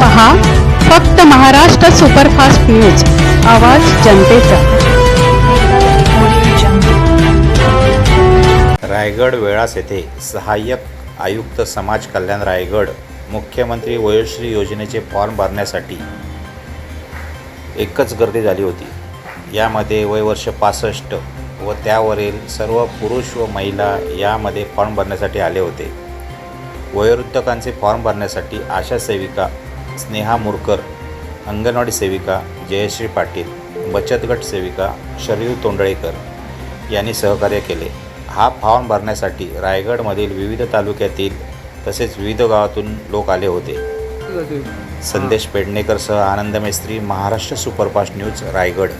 पहा फक्त Maharashtra superfast news आवाज जनतेचा. रायगड वेळास येथे सहाय्यक आयुक्त समाज कल्याण रायगड मुख्यमंत्री वयोश्री योजनेचे फॉर्म भरण्यासाठी एकच गर्दी झाली होती. यामध्ये वय वर्ष पासष्ट व त्यावरील सर्व पुरुष व महिला यामध्ये फॉर्म भरण्यासाठी आले होते. वयोवृद्धकांचे फॉर्म भरण्यासाठी आशा सेविका स्नेहा मुरकर अंगणवाडी सेविका जयश्री पाटील बचत गट सेविका शरीर तोंडळेकर यांनी सहकार्य केले. हा फॉर्म भरण्यासाठी रायगडमधील विविध तालुक्यातील तसेच विविध गावातून लोक आले होते. संदेश पेडणेकरसह आनंद मेस्त्री महाराष्ट्र सुपरफास्ट न्यूज रायगड.